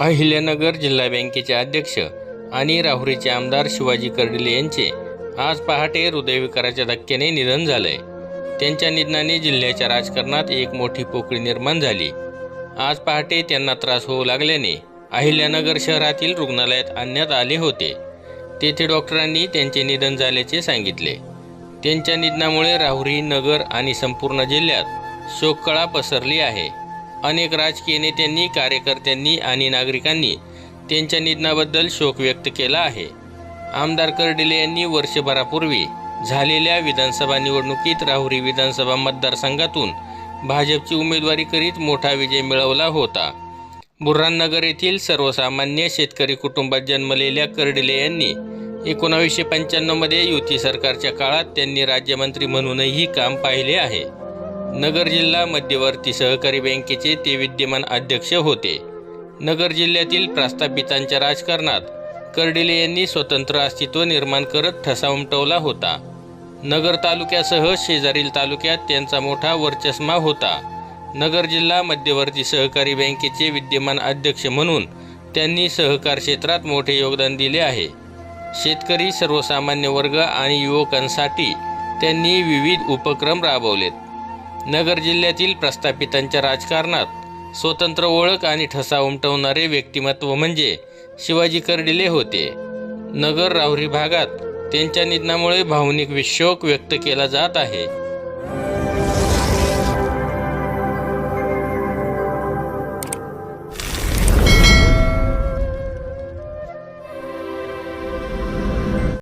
अहिल्यानगर जिल्हा बँकेचे अध्यक्ष आणि राहुरीचे आमदार शिवाजी कर्डिले यांचे आज पहाटे हृदयविकाराच्या धक्क्याने निधन झालंय. त्यांच्या निधनाने जिल्ह्याच्या राजकारणात एक मोठी पोकळी निर्माण झाली. आज पहाटे त्यांना त्रास होऊ लागल्याने अहिल्यानगर शहरातील रुग्णालयात आणण्यात आले होते. तेथे डॉक्टरांनी त्यांचे निधन झाल्याचे सांगितले. त्यांच्या निधनामुळे राहुरी नगर आणि संपूर्ण जिल्ह्यात शोककळा पसरली आहे. अनेक राजकीय नेत्यांनी कार्यकर्त्यांनी आणि नागरिकांनी त्यांच्या निधनाबद्दल शोक व्यक्त केला आहे. आमदार कर्डिले यांनी वर्षभरापूर्वी झालेल्या विधानसभा निवडणुकीत राहुरी विधानसभा मतदारसंघातून भाजपची उमेदवारी करीत मोठा विजय मिळवला होता. बुर्हाननगर येथील सर्वसामान्य शेतकरी कुटुंबात जन्मलेल्या कर्डिले यांनी एकोणावीसशे पंच्याण्णवमध्ये युती सरकारच्या काळात त्यांनी राज्यमंत्री म्हणूनही काम पाहिले आहे. नगर जिल्हा मध्यवर्ती सहकारी बँकेचे ते विद्यमान अध्यक्ष होते. नगर जिल्ह्यातील प्रास्थापितांच्या राजकारणात कर्डिले यांनी स्वतंत्र अस्तित्व निर्माण करत ठसा उमटवला होता. नगर तालुक्यासह शेजारील तालुक्यात त्यांचा मोठा वर्चस्मा होता. नगर जिल्हा मध्यवर्ती सहकारी बँकेचे विद्यमान अध्यक्ष म्हणून त्यांनी सहकार क्षेत्रात मोठे योगदान दिले आहे. शेतकरी सर्वसामान्य वर्ग आणि युवकांसाठी त्यांनी विविध उपक्रम राबवलेत. नगर जिल्ह्यातील प्रस्थापितांच्या राजकारणात स्वतंत्र ओळख आणि ठसा उमटवणारे व्यक्तिमत्व म्हणजे शिवाजी कर्डिले होते. नगर राहुरी भागात त्यांच्या निधनामुळे भावनिक विशोक व्यक्त केला जात आहे.